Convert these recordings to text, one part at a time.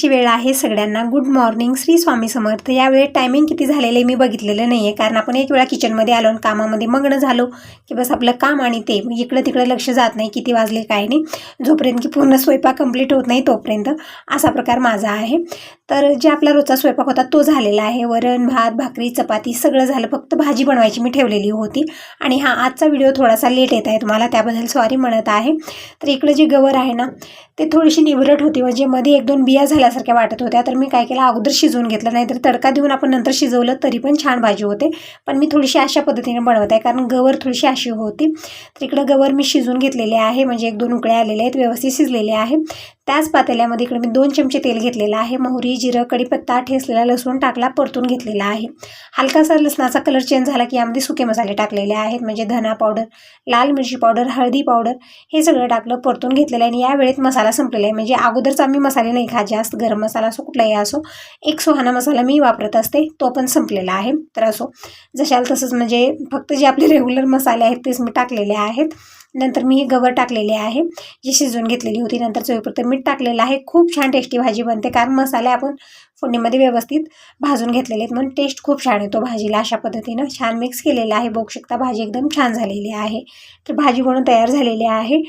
मॉर्निंगची वेळ आहे सगळ्यांना. Good morning Shri Swami Samarth. यावेळी टायमिंग किती झालेलं आहे मी बघितलेलं नाही आहे कारण आपण एक वेळा किचनमध्ये आलो आणि कामामध्ये मग्न झालो की बस आपलं काम आणि ते. इकडं तिकडं लक्ष जात नाही किती वाजले काय नाही. जोपर्यंत की पूर्ण स्वयंपाक कंप्लीट होत नाही तोपर्यंत असा प्रकार माझा आहे. तर जे आपला रोजचा स्वयंपाक होता तो झालेला आहे. वरण भात भाकरी चपाती सगळं झालं. फक्त भाजी बनवायची मी ठेवलेली होती. आणि हा आजचा व्हिडिओ थोडासा लेट येत आहे तुम्हाला त्याबद्दल सॉरी म्हणत आहे. तर इकडे जे गवर आहे ना ते थोडीशी निवरट होती. म्हणजे मध्ये एक दोन बिया झाल्यासारख्या वाटत होत्या. तर मी काय केलं अगोदर शिजवून घेतलं. नाही तर तडका देऊन आपण नंतर शिजवलं तरी पण छान भाजी होते. पण मी थोडीशी अशा पद्धतीने बनवत आहे. कारण गवर थोडीशी अशी होती. तर इकडं गवर मी शिजवून घेतलेले आहे. म्हणजे एक दोन उकळ्या आलेले आहेत व्यवस्थित शिजलेले आहे. त्याच पातेल्यामध्ये इकडे मी दोन चमचे तेल घेतलेलं आहे. मोहरी जिरं कढीपत्ता ठेसलेला लसूण टाकला परतून घेतलेला आहे. हलकासा लसणाचा कलर चेंज झाला की यामध्ये सुके मसाले टाकलेले आहेत. म्हणजे धना पावडर लाल मिरची पावडर हळदी पावडर हे सगळं टाकलं परतून घेतलेलं आहे. आणि या वेळेत मसाला संपलेला आहे. म्हणजे अगोदरचा आम्ही मसाले नाही खा जास्त. गरम मसाला असो कुठलाही असो एक सुहाना मसाला मी वापरत असते तो पण संपलेला आहे. तर असो जशाल तसंच म्हणजे फक्त जे आपले रेग्युलर मसाले आहेत तेच मी टाकलेले आहेत. नंतर मी हे गवर टाकलेले आहे जी शिजवून घेतलेली होती. नंतर चवीपुरतं मीठ टाकलेलं आहे. खूप छान टेस्टी भाजी बनते. कारण मसाले आपण फोडणीमध्ये व्यवस्थित भाजून घेतलेले आहेत. म्हणून टेस्ट खूप छान येतो भाजीला. अशा पद्धतीनं छान मिक्स केलेलं आहे. बघू शकता भाजी एकदम छान झालेली आहे. तर भाजी म्हणून तयार झालेली आहे.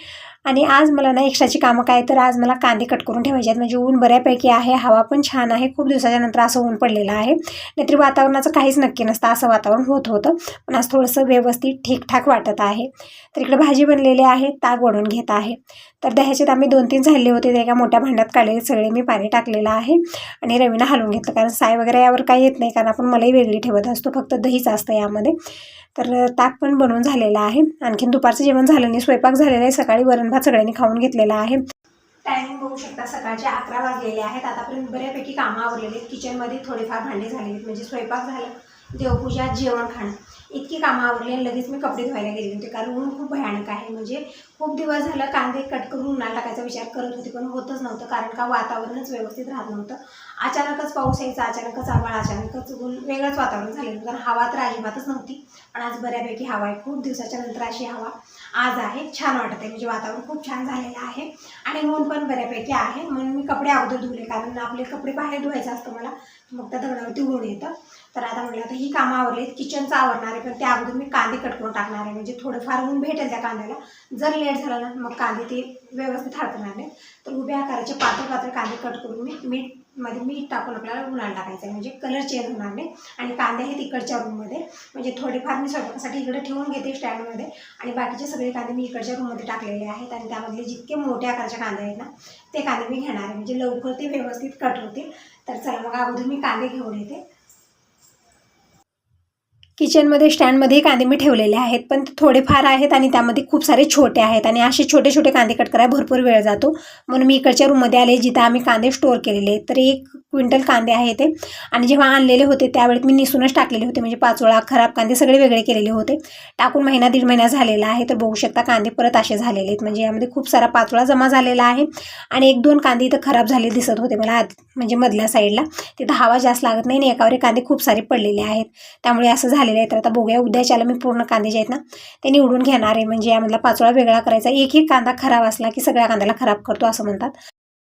आणि आज मला ना एक्स्ट्राची कामं काय तर आज मला कांदे कट करून ठेवायचे आहेत. म्हणजे ऊन बऱ्यापैकी आहे हवा पण छान आहे. खूप दिवसाच्या नंतर असं ऊन पडलेलं आहे. नाहीतरी वातावरणाचं काहीच नक्की नसतं. असं वातावरण होत होतं. पण आज थोडंसं व्यवस्थित ठीकठाक वाटत आहे. तर इकडे भाजी बनलेली आहे. ताक वडून घेत आहे. तर दह्याच्यात आम्ही दोन तीन झाले होते. ते एका मोठ्या भांड्यात काढलेले सगळे मी पाणी टाकलेलं आहे. आणि रवीनं हलवून घेतलं. कारण साय वगैरे यावर काही येत नाही. कारण आपण मलाही वेगळी ठेवत असतो. फक्त दहीच असतं यामध्ये. तर ताक पण बनवून झालेला आहे. आणखीन दुपारचं जेवण झालं नाही स्वयंपाक झालेला आहे. सकाळी वरण भात सगळ्यांनी खाऊन घेतलेला आहे. टायमिंग बघू शकता सकाळचे अकरा वाजलेले आहेत. आतापर्यंत बऱ्यापैकी कामं आवरलेले आहेत. किचनमध्ये थोडेफार भांडे झालेले आहेत. म्हणजे स्वयंपाक झालं देवपूजा जेवण खाणं. इतकी कामं आवरली आणि लगेच मी कपडे धुवायला गेले. होते म्हणजे कारण ऊन खूप भयानक आहे. म्हणजे खूप दिवस झालं कांदे कट करून उन्हाळा टाकायचा विचार करत होते पण होतच नव्हतं. कारण का? वातावरणच व्यवस्थित राहत नव्हतं. अचानकच पाऊस यायचा अचानकच आभाळ अचानकच ऊन वेगळंच वातावरण झालेलं कारण हवा तर अजिबातच नव्हती. पण आज बऱ्यापैकी हवा आहे. खूप दिवसाच्या नंतर अशी हवा आज आहे. छान वाटत आहे म्हणजे वातावरण खूप छान झालेलं आहे. आणि ऊन पण बऱ्यापैकी आहे. म्हणून मी कपडे अगोदर धुले कारण आपले कपडे बाहेर धुवायचं असतं मला. मग त्या दगडावरती ऊन येतं. तर आता म्हटलं आता ही कामं आवरलीत किचनचं आवरणार आहे. पण त्या अगोदर मी कांदे कट करून टाकणार आहे. म्हणजे थोडंफार ऊन भेटेल त्या कांद्याला. जर लेट झालं ना मग कांदे ते व्यवस्थित हडकणार नाही तर उभ्या आकाराचे पातळ पातळ कांदे कट करून मी मीठ मध्ये मीठ टाकून आपल्याला उन्हाळा टाकायचं आहे. म्हणजे कलर चेंज होणार नाही. आणि कांदे आहेत इकडच्या रूममध्ये म्हणजे थोडेफार मी स्वयंपाकासाठी इकडे ठेवून घेते स्टँडमध्ये आणि बाकीचे सगळे कांदे मी इकडच्या रूममध्ये टाकलेले आहेत. आणि त्यामधले जितके मोठ्या आकाराचे कांदे आहेत ना ते कांदे मी घेणार आहे. म्हणजे लवकर ते व्यवस्थित कट होतील. तर चला मग अगोदर मी कांदे घेऊन येते. किचनमध्ये स्टँडमध्ये कांदे मी ठेवलेले आहेत. पण ते थोडेफार आहेत आणि त्यामध्ये खूप सारे छोटे आहेत आणि असे छोटे छोटे कांदे कट करायला भरपूर वेळ जातो. म्हणून मी इकडच्या रूममध्ये आले जिथं आम्ही कांदे स्टोअर केलेले तर एक क्विंटल कांदे आहे ते. आणि जेव्हा आणलेले होते त्यावेळेत मी निसूनच टाकलेले होते. म्हणजे पाचोळा खराब कांदे सगळे वेगळे केलेले होते. टाकून महिना दीड महिना झालेला आहे. तर बघू शकता कांदे परत असे झालेले आहेत. म्हणजे यामध्ये खूप सारा पाचोळा जमा झालेला आहे. आणि एक दोन कांदे इथं खराब झाले दिसत होते मला आत म्हणजे मधल्या साईडला. तिथं हवा जास्त लागत नाही आणि एकावर एक कांदे खूप सारे पडलेले आहेत. त्यामुळे असं झालेलं आहेत. तर आता बघूया उद्याच्याला मी पूर्ण कांदे जे आहेत ना ते निवडून घेणार आहे. म्हणजे यामधला पाचोळा वेगळा करायचा. एक एक कांदा खराब असला की सगळ्या कांद्याला खराब करतो असं म्हणतात.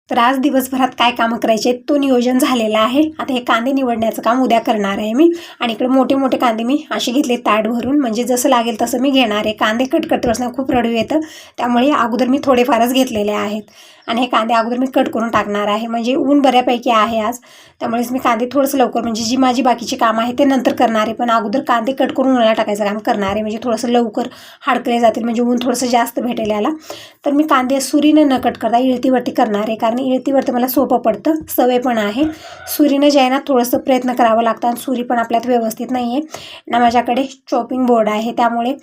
तर आज दिवसभरात काय कामं करायचे तो नियोजन झालेला आहे. आता हे कांदे निवडण्याचं काम उद्या करणार आहे मी. आणि इकडे मोठे मोठे कांदे मी असे घेतले ताट भरून. म्हणजे जसं लागेल तसं मी घेणार आहे. कांदे कटकट करत खूप रडू येतं. त्यामुळे अगोदर मी थोडेफारच घेतलेले आहेत. आणि हे कांदे अगोदर मी कट करून टाकणार आहे. म्हणजे ऊन बऱ्यापैकी आहे आज. त्यामुळेच मी कांदे थोडंसं लवकर म्हणजे जी माझी बाकीची कामं आहे ते नंतर करणार आहे. पण अगोदर कांदे कट करून उन्हाला टाकायचं काम करणार आहे. म्हणजे थोडंसं लवकर हाडकले जातील म्हणजे ऊन थोडंसं जास्त भेटेल याला. तर मी कांदे सुरीनं न कट करता इळतीवरती करणार आहे. कारण इळतीवरती मला सोपं पडतं सवय पण आहे. सुरीनं जे आहे ना थोडंसं प्रयत्न करावं लागतं आणि सुरी पण आपल्यात व्यवस्थित नाही आहे ना माझ्याकडे चॉपिंग बोर्ड आहे. त्यामुळे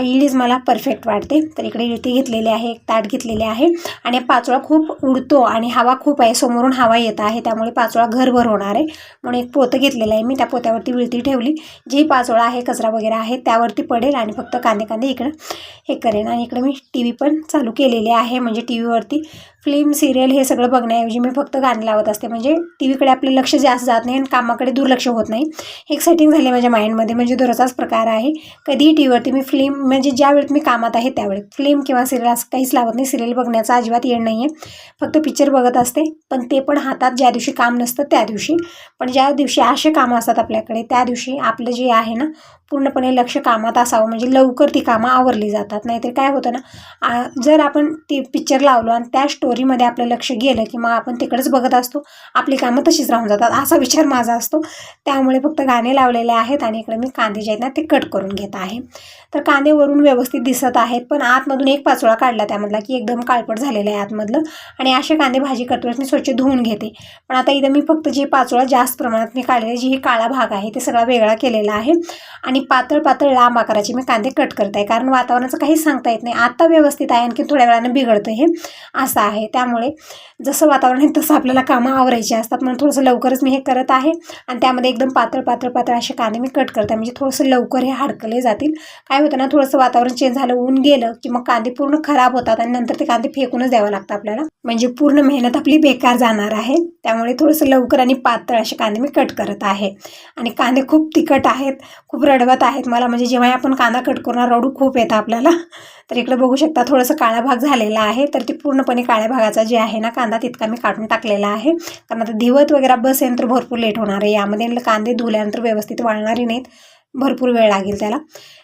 इळीज मला परफेक्ट वाटते. तर इकडे इळती घेतलेली आहे एक ताट घेतलेली आहे. आणि पाचोळा खूप उडतो आणि हवा खूप आहे समोरून हवा येत आहे त्यामुळे पाचोळा घरभर होणार आहे. म्हणून एक पोतं घेतलेलं आहे मी त्या पोत्यावरती विळती ठेवली. जी पाचोळा आहे कचरा वगैरे आहे त्यावरती पडेल आणि फक्त कांदे कांदे इकडं हे करेन. आणि इकडं मी टी व्ही पण चालू केलेले आहे म्हणजे टी व्हीवरती फिल्म सिरियल हे सगळं बघण्याऐवजी मी फक्त गाणी लावत असते. म्हणजे टी व्हीकडे आपलं लक्ष जास्त जात नाही आणि कामाकडे दुर्लक्ष होत नाही. हे एक सेटिंग झाली माझ्या माइंडमध्ये म्हणजे दररोजचाच प्रकार आहे. कधीही टी व्हीवरती मी फिल्म म्हणजे ज्या वेळेत मी कामात आहे त्यावेळी फिल्म किंवा सिरियल असं काहीच लावत नाही. सिरियल बघण्याचा अजिबात येण नाही आहे फक्त पिक्चर बघत असते. पण ते पण हातात ज्या दिवशी काम नसतं त्या दिवशी. पण ज्या दिवशी असे कामं असतात आपल्याकडे त्या दिवशी आपलं जे आहे ना पूर्णपणे लक्ष कामात असावं. म्हणजे लवकर ती कामं आवरली जातात. नाहीतर काय होतं ना आ, जर आपण ती पिक्चर लावलो आणि त्या स्टोरीमध्ये आपलं लक्ष गेलं की मग आपण तिकडेच बघत असतो. आपली कामं तशीच राहून जातात. असा विचार माझा असतो. त्यामुळे फक्त गाणे लावलेले आहेत आणि इकडे मी कांदे जे आहेत ना ते कट करून घेत आहे. तर कांदे वरून व्यवस्थित दिसत आहेत पण आतमधून एक पाचोळा काढला त्यामधला की एकदम काळपट झालेला आहे आतमधलं. आणि असे कांदे भाजी करताना मी स्वच्छ धुवून घेते. पण आता इथं मी फक्त जे पाचोळा जास्त प्रमाणात मी काढलेले जी ही काळा भाग आहे ते सगळा वेगळा केलेला आहे. आणि पातळ पातळ लांब आकाराचे मी कांदे कट करत आहे. कारण वातावरणाचं काही सांगता येत नाही. आत्ता व्यवस्थित आहे आणखी थोड्या वेळानं बिघडतं हे. असं आहे. त्यामुळे जसं वातावरण आहे तसं आपल्याला कामं आवरायची असतात. म्हणून थोडंसं लवकरच मी हे करत आहे. आणि त्यामध्ये एकदम पातळ पातळ पातळ असे कांदे मी कट करते. म्हणजे थोडंसं लवकर हे हाडकले जातील. काय होतं ना थोडंसं वातावरण चेंज झालं ऊन गेलं की मग कांदे पूर्ण खराब होतात आणि नंतर ते कांदे फेकूनच द्यावं लागतं आपल्याला. म्हणजे पूर्ण मेहनत आपली बेकार जाणार आहे. त्यामुळे थोडंसं लवकर आणि पातळ असे कांदे मी कट करत आहे. आणि कांदे खूप तिखट आहेत खूप रडवत आहेत मला. म्हणजे जेव्हा आपण कांदा कट करणार रडू खूप येतं आपल्याला. तर इकडे बघू शकता थोडंसं काळा भाग झालेला आहे तर ती पूर्णपणे काळ्या भागाचा जे आहे ना कांदा तितका मी काढून टाकलेला आहे. कारण आता दिवत वगैरे बसेन तर भरपूर लेट होणार आहे. यामध्ये कांदे धुल्यानंतर व्यवस्थित वाळणारी नाहीत. भरपूर वेळ लागेल त्याला.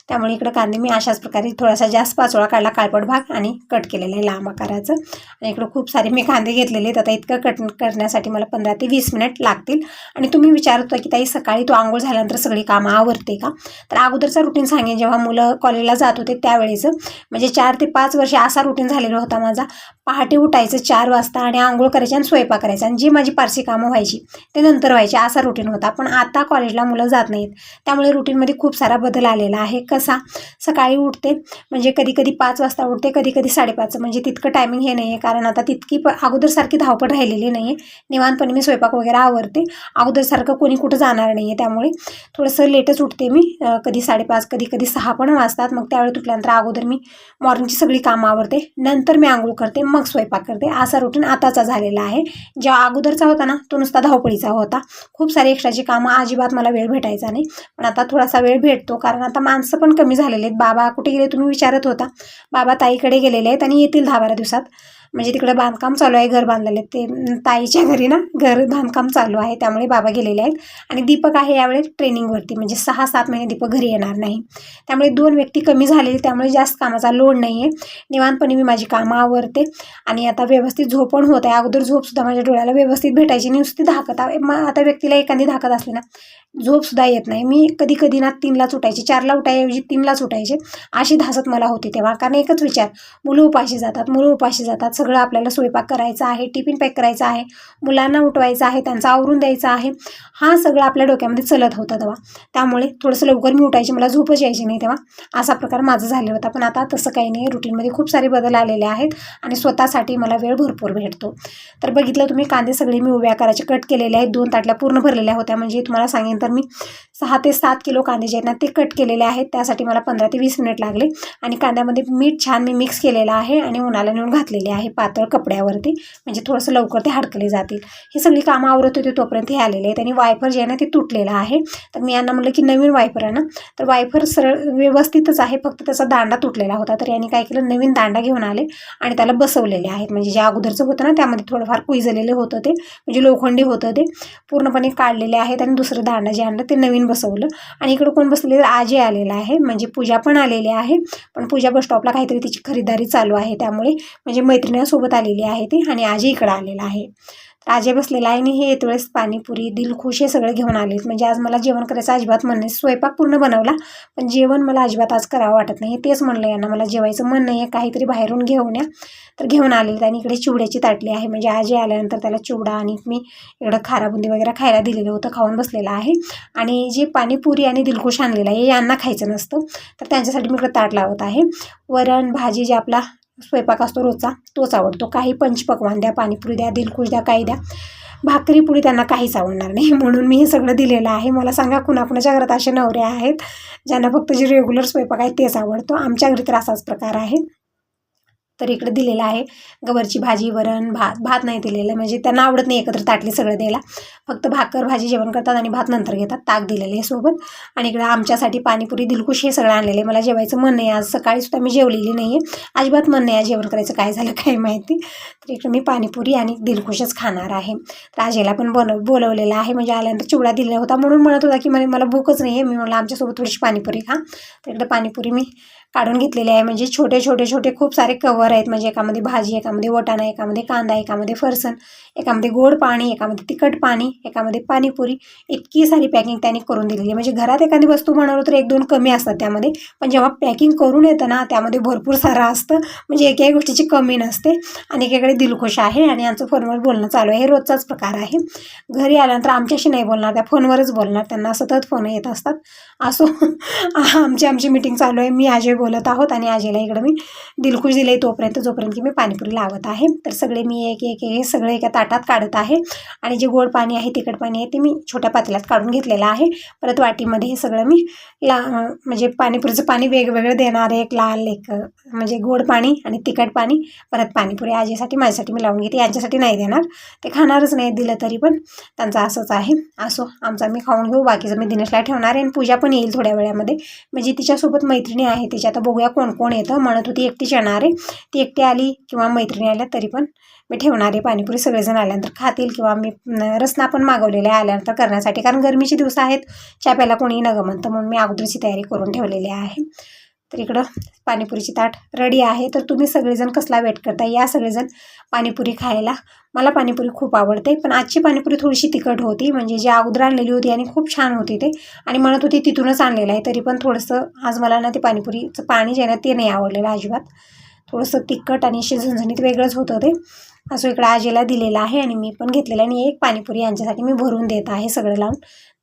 त्यामुळे इकडं कांदे मी अशाच प्रकारे थोडासा जास्त पाचोळा काढला काळपट भाग आणि कट केलेला आहे लांब आकाराचं. आणि इकडं खूप सारे मी कांदे घेतलेले आहेत. आता इतकं कट करण्यासाठी मला पंधरा ते वीस मिनिट लागतील. आणि तुम्ही विचारत होता की ताई सकाळी तो आंघोळ झाल्यानंतर सगळी कामं आवरते का? तर अगोदरचा रुटीन सांगेन. जेव्हा मुलं कॉलेजला जात होते त्यावेळेचं. म्हणजे चार ते पाच वर्ष असा रुटीन झालेला होता माझा. पहाटे उठायचं चार वाजता आणि आंघोळ करायची आणि स्वयंपाक करायचा. आणि जी माझी पारशी कामं व्हायची ते नंतर व्हायची. असा रुटीन होता. पण आता कॉलेजला मुलं जात नाहीत. त्यामुळे रुटीनमध्ये खूप सारा बदल आलेला आहे. कसा? सकाळी उठते म्हणजे कधी कधी पाच वाजता उठते कधी कधी साडेपाच. म्हणजे तितकं टायमिंग हे नाही आहे कारण आता तितकी प अगोदरसारखी धावपळ राहिलेली नाही आहे निवानपणे मी स्वयंपाक वगैरे आवरते. अगोदरसारखं कोणी कुठं जाणार नाही आहे त्यामुळे थोडंसं लेटच उठते मी. कधी साडेपाच कधी कधी सहा पण वाजतात. मग त्यावेळी उठल्यानंतर अगोदर मी मॉर्निंगची सगळी कामं आवरते. नंतर मी आंघोळ करते. मग स्वयंपाक करते. असा रुटीन आताचा झालेला आहे. ज्या अगोदरचा होता ना तो नुसता धावपळीचा होता. खूप सारी एक्स्ट्राची कामं अजिबात मला वेळ भेटायचा नाही. पण आता थोडासा वेळ भेटतो. कारण आता माणसं पण कमी झालेले आहेत. बाबा कुठे गेले तुम्ही विचारत होता. बाबा ताईकडे गेलेले आहेत आणि येतील दहा बारा दिवसात. म्हणजे तिकडं बांधकाम चालू आहे घर बांधलेले ते ताईच्या घरी ना घर बांधकाम चालू आहे त्यामुळे बाबा गेलेले आहेत. आणि दीपक आहे यावेळेस ट्रेनिंगवरती म्हणजे सहा सात महिने दीपक घरी येणार नाही. त्यामुळे दोन व्यक्ती कमी झालेली त्यामुळे जास्त कामाचा लोड नाही आहे. निवांतपणे मी माझी कामं आवरते. आणि आता व्यवस्थित झोप पण होत आहे. अगोदर झोपसुद्धा माझ्या डोळ्याला व्यवस्थित भेटायची नुसती धाकत आहे. मग आता व्यक्तीला एखादी धाकत असली ना झोपसुद्धा येत नाही. मी कधी कधी ना तीनलाच उठायचे चारला उठायऐवजी तीनलाच उठायचे. अशी धासत मला होती तेव्हा. कारण एकच विचार मुलं उपाशी जातात मुलं उपाशी जातात. सगळं आपल्याला स्वयंपाक करायचा आहे टिफिन पॅक करायचा आहे मुलांना उठवायचं आहे त्यांचं आवरून द्यायचा आहे हा सगळं आपल्या डोक्यामध्ये चलत होता तेव्हा. त्यामुळे थोडंसं लवकर मी उठायची मला झोपच यायची नाही तेव्हा. असा प्रकार माझा झाला होता. पण आता तसं काही नाही. रुटीनमध्ये खूप सारे बदल आलेले आहेत आणि स्वतःसाठी मला वेळ भरपूर भेटतो. तर बघितलं तुम्ही कांदे सगळे मी उभ्या करायचे कट केलेले आहेत. दोन ताटल्या पूर्ण भरलेल्या होत्या. म्हणजे तुम्हाला सांगेन तर मी सहा ते सात किलो कांदे जे आहेत ना ते कट केलेले आहेत. त्यासाठी मला पंधरा ते वीस मिनिट लागले आणि कांद्यामध्ये मीठ छान मी मिक्स केलेलं आहे आणि उन्हाला नेऊन घातलेले आहे. पातळ कपड्यावरती म्हणजे थोडंसं लवकर ते हडकले जातील. हे सगळी कामं आवरत होती तोपर्यंत हे आलेले आहेत. आणि वायफर जे आहे ना ते तुटलेलं आहे. तर मी यांना म्हटलं की नवीन वायफर आहे ना तर वायफर सरळ व्यवस्थितच आहे. फक्त त्याचा दांडा तुटलेला होता. तर यांनी काय केलं नवीन दांडा घेऊन आले आणि त्याला बसवलेले आहेत. म्हणजे जे अगोदरचं होतं ना त्यामध्ये थोडंफार कुजलेलं होतं ते. म्हणजे लोखंडी होतं ते. पूर्णपणे काढलेले आहेत. आणि दुसरं दांडा जे आणलं ते नवीन बसवलं. आणि इकडं कोण बसलेलं तर आजी आलेला आहे. म्हणजे पूजा पण आलेली आहे. पण पूजा बस स्टॉपला काहीतरी तिची खरीदारी चालू आहे. त्यामुळे म्हणजे मैत्रिणी सोबत आलेली आहे ती आणि आजी इकडं आलेला आहे. तर आजी बसलेला आहे आणि हे येत वेळेस पाणीपुरी दिलखुश हे सगळं घेऊन आलेत. म्हणजे आज मला जेवण करायचं अजिबात मन नाही स्वयंपाक पूर्ण बनवला पण जेवण मला अजिबात आज करावं वाटत नाही. तेच म्हणलं यांना मला जेवायचं मन नाही आहे काहीतरी बाहेरून घेऊन या. तर घेऊन आलेत आणि इकडे चिवड्याची ताटली आहे. म्हणजे आजी आल्यानंतर त्याला चिवडा आणि मी इकडं खाराबुंदी वगैरे खायला दिलेलं होतं खाऊन बसलेलं आहे. आणि जे पाणीपुरी आणि दिलखुश आणलेलं आहे हे यांना खायचं नसतं. तर त्यांच्यासाठी मी इकडं ताट लावत आहे. वरण भाजी जे आपला स्वयंपाक असतो रोजचा तोच आवडतो. काही पंचपकवान द्या पाणीपुरी द्या दिलखुश द्या काही द्या. भाकरी पुरी त्यांना काहीच आवडणार नाही. म्हणून मी हे सगळं दिलेलं आहे. मला सांगा कुणाकुणाच्या घरात असे नवरे आहेत ज्यांना फक्त जे रेग्युलर स्वयंपाक आहे तेच आवडतो? आमच्या घरी तर असाच प्रकार आहे. तर इकडे दिलेलं आहे. गवरची भाजी वरण भात भात नाही दिलेलं. म्हणजे त्यांना आवडत नाही एकत्र ताटले सगळं द्यायला. फक्त भाकर भाजी जेवण करतात आणि भात नंतर घेतात. ताक दिलेले आहे सोबत. आणि इकडं आमच्यासाठी पाणीपुरी दिलकुश हे सगळं आणलेलं आहे. मला जेवायचं मन नाही. आज सकाळीसुद्धा मी जेवलेली नाही आहे अजिबात मन नाही आहे जेवण करायचं. काय झालं काय माहिती? तर इकडं मी पाणीपुरी आणि दिलकुशच खाणार आहे. तर आजीला पण बनव बोलवलेलं आहे. म्हणजे आल्यानंतर चिवडा दिलेला होता. म्हणून म्हणत होता की मला भूकच नाही आहे मी म्हणलं आमच्यासोबत थोडीशी पाणीपुरी खा. तर इकडं पाणीपुरी मी काढून घेतलेले आहे. म्हणजे छोटे छोटे छोटे खूप सारे कवर आहेत. म्हणजे एकामध्ये भाजी एकामध्ये वटाणा एकामध्ये कांदा एकामध्ये फरसण एकामध्ये गोड पाणी एकामध्ये तिखट पाणी एकामध्ये पाणीपुरी. इतकी सारी पॅकिंग त्यांनी करून दिलेली आहे. म्हणजे घरात एखादी वस्तू बनवलं तर एक दोन कमी असतात त्यामध्ये. पण जेव्हा पॅकिंग करून येतं ना त्यामध्ये भरपूर सारं असतं. म्हणजे एकाही गोष्टीची कमी नसते आणि एकीकडे दिलखुश आहे आणि यांचं फोनवर बोलणं चालू आहे. हे रोजचाच प्रकार आहे. घरी आल्यानंतर आमच्याशी नाही बोलणार त्या फोनवरच बोलणार. त्यांना सतत फोन येत असतात. असो आमची आमची मीटिंग चालू आहे. मी अजय बोलत आहोत आणि अजयला इकडं मी दिलखुश दिले तोपर्यंत जोपर्यंत की मी पाणीपुरी लावत आहे. तर सगळे मी एक एक एक सगळे एका ताटात काढत आहे. आणि जे गोड पाणी आहे तिखट पाणी आहे ते मी छोट्या पातेल्यात काढून घेतलेलं आहे. परत वाटीमध्ये हे सगळं मी ला म्हणजे पाणीपुरीचं पाणी वेगवेगळं देणार आहे. एक लाल एक म्हणजे गोड पाणी आणि तिखट पाणी परत पाणीपुरी आजीसाठी माझ्यासाठी मी लावून घेते. यांच्यासाठी नाही देणार. ते खाणारच नाही दिलं तरी पण त्यांचं असंच आहे. असो आमचा मी खाऊन घेऊ. बाकीचं मी दिनेशला ठेवणार आहे. आणि पूजा पण येईल थोड्या वेळामध्ये. म्हणजे तिच्यासोबत मैत्रिणी आहे. तिच्या आता बघूया कोण कोण येतं. म्हणत होती एकटीच येणार आहे. ती एकटी आली किंवा मैत्रिणी आल्या तरी पण मी ठेवणार आहे पाणीपुरी सगळेजण आल्यानंतर खातील किंवा मी रसना पण मागवलेला आहे आल्यानंतर करण्यासाठी. कारण गरमीचे दिवस आहेत चहा प्यायला कोणीही न म्हणतं. म्हणून मी अगोदरची तयारी करून ठेवलेली आहे. तर इकडं पाणीपुरीची ताट रेडी आहे. तर तुम्ही सगळेजण कसला वेट करता या सगळेजण पाणीपुरी खायला. मला पाणीपुरी खूप आवडते. पण आजची पाणीपुरी थोडीशी तिखट होती. म्हणजे जी अगोदर आणलेली होती आणि खूप छान होती ते. आणि म्हणत होती तिथूनच आणलेलं आहे. तरी पण थोडंसं आज मला ना ते पाणीपुरीचं पाणी जे आहे ना ते नाही आवडलेलं अजिबात. थोडंसं तिखट आणि अशी झणझणीत वेगळंच होतं ते. असो इकडं आजीला दिलेला आहे आणि मी पण घेतलेलं आणि एक पाणीपुरी यांच्यासाठी मी भरून देत आहे सगळं लावून.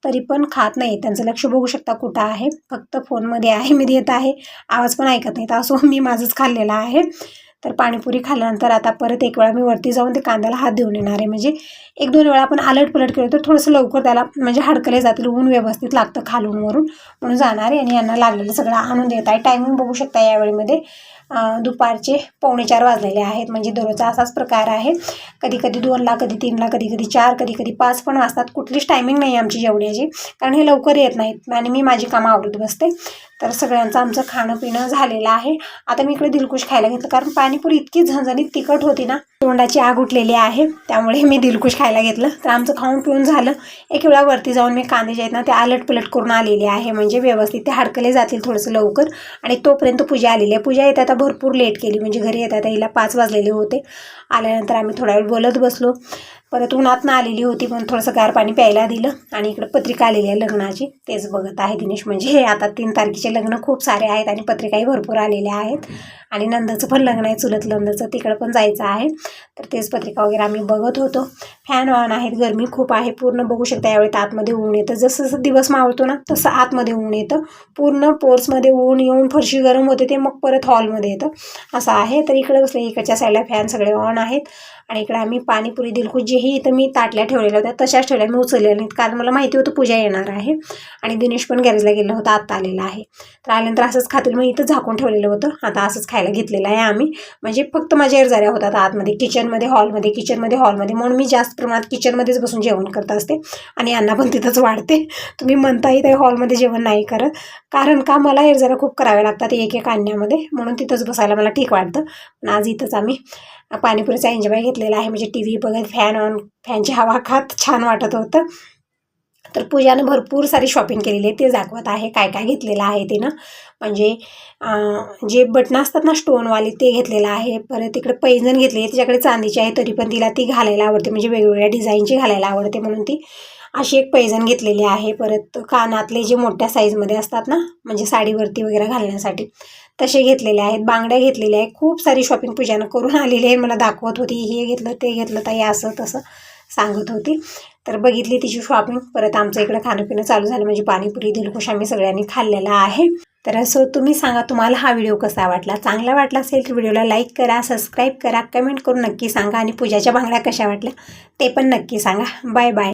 तरी पण खात नाही. त्यांचं लक्ष बघू शकता कुठं आहे. फक्त फोनमध्ये आहे मी देत आहे. आवाज पण ऐकत नाही. तर असो मी माझंच खाल्लेलं आहे. तर पाणीपुरी खाल्ल्यानंतर आता परत एक वेळा मी वरती जाऊन ते कांद्याला हात देऊन येणार आहे. म्हणजे एक दोन वेळा आपण आलट पलट केलं तर थोडंसं लवकर त्याला म्हणजे हडकले जातील ऊन व्यवस्थित लागतं खालून वरून. म्हणून जाणार आहे आणि यांना लागलेलं सगळं आणून देत आहे. टायमिंग बघू शकता यावेळीमध्ये. दुपारचे पावणे चार वाजलेले आहेत. म्हणजे दररोजचा असाच प्रकार आहे. कधी कधी दोनला कधी तीनला कधी कधी चार कधी कधी पाच पण वाजतात. कुठलीच टायमिंग नाही आमची जेवण्याची कारण हे लवकर येत नाहीत आणि मी माझी कामं आवडत बसते. तर सगळ्यांचं आमचं खाणं पिणं झालेलं आहे. आता मी इकडे दिलकुश खायला घेतलं. कारण पाणीपुरी इतकी झणझणीत तिखट होती ना तोंडाची आग उठलेली आहे. त्यामुळे मी दिलकुश खायला घेतलं. तर आमचं खाऊन पिऊन झालं. एक वेळा वरती जाऊन मी कांदे जे आहेत ना ते आलट पलट करून आलेले आहे. म्हणजे व्यवस्थित ते हडकले जातील थोडंसं लवकर. आणि तोपर्यंत पूजा आलेली आहे. पूजा येत आता भरपूर लेट केली. म्हणजे घरी येता येता हिला पाच वाजलेले होते. आल्यानंतर आम्ही थोडा वेळ बोलत बसलो. परत उन्हातनं आलेली होती पण थोडंसं गार पाणी प्यायला दिलं आणि इकडं पत्रिका आलेली आहे लग्नाची. तेच बघत आहे दिनेश. म्हणजे हे आता तीन तारखेचे लग्न खूप सारे आहेत आणि पत्रिकाही भरपूर आलेल्या आहेत. आणि नंदाचं पण लग्न आहे चुलत नंदाचं. तिकडं पण जायचं आहे. तर तेच पत्रिका वगैरे आम्ही बघत होतो. फॅन ऑन आहेत गरमी खूप आहे. पूर्ण बघू शकता यावेळी आतमध्ये ऊन येतं. जसं जसं दिवस मावळतो ना तसं आतमध्ये ऊन येतं. पूर्ण पोर्समध्ये ऊन येऊन फरशी गरम होते ते मग परत हॉलमध्ये येतं. असं आहे. तर इकडे बसले इकडच्या साईडला फॅन सगळे ऑन आहेत. आणि इकडे आम्ही पाणीपुरी दिलखुश जेही इथं मी ताटल्या ठेवलेल्या होत्या तशाच ठेवल्या मी उचललेल्या नाहीत कारण मला माहिती होतं पूजा येणार आहे. आणि दिनेश पण गॅरेजला गेला होता आत्ता आलेला आहे. तर आल्यानंतर असंच खातील मग इथं झाकून ठेवलेलं होतं. आता असंच खायला घेतलेलं आहे आम्ही. म्हणजे फक्त माझ्या एरजाऱ्या होतात आतमध्ये किचनमध्ये हॉलमध्ये किचनमध्ये हॉलमध्ये. म्हणून मी जास्त प्रमाणात किचनमध्येच बसून जेवण करत असते. आणि यांना पण तिथंच वाढते. तुम्ही म्हणताही ते हॉलमध्ये जेवण नाही करत. कारण का मला एरजाऱ्या खूप कराव्या लागतात एक एक आणण्यामध्ये. म्हणून तिथंच बसायला मला ठीक वाटतं. पण आज इथंच आम्ही पाणीपुरीचा एन्जॉय घेतलेला आहे. म्हणजे टी व्ही बघत फॅन ऑन फॅनची हवा खात छान वाटत होतं. तर पूजानं भरपूर सारी शॉपिंग केलेली आहे. ते दाखवत आहे काय काय घेतलेलं आहे तिनं. म्हणजे जे बटणं असतात ना स्टोनवाले ते घेतलेलं आहे. परत इकडे पैंजण घेतली आहे तिच्याकडे चांदीची आहे तरी पण तिला ती घालायला आवडते. म्हणजे वेगवेगळ्या डिझाईनची घालायला आवडते म्हणून ती. अशी एक पैजण घेतलेली आहे. परत कानातले जे मोठ्या साईजमध्ये असतात ना म्हणजे साडीवरती वगैरे घालण्यासाठी तसे घेतलेले आहेत. बांगड्या घेतलेल्या आहेत. खूप सारी शॉपिंग पूजानं करून आलेली आहे. मला दाखवत होती. हे घेतलं ते घेतलं ताई असं तसं सांगत होती. तर बघितली तिची शॉपिंग परत आमचं इकडं खाणंपिणं चालू झालं. म्हणजे पाणीपुरी दिलखुश आम्ही सगळ्यांनी खाल्लेला आहे. तर असं तुम्ही सांगा तुम्हाला हा व्हिडिओ कसा वाटला? चांगला वाटला असेल तर व्हिडिओला लाईक करा सबस्क्राईब करा कमेंट करून नक्की सांगा. आणि पूजाच्या बांगड्या कशा वाटल्या ते पण नक्की सांगा. Bye bye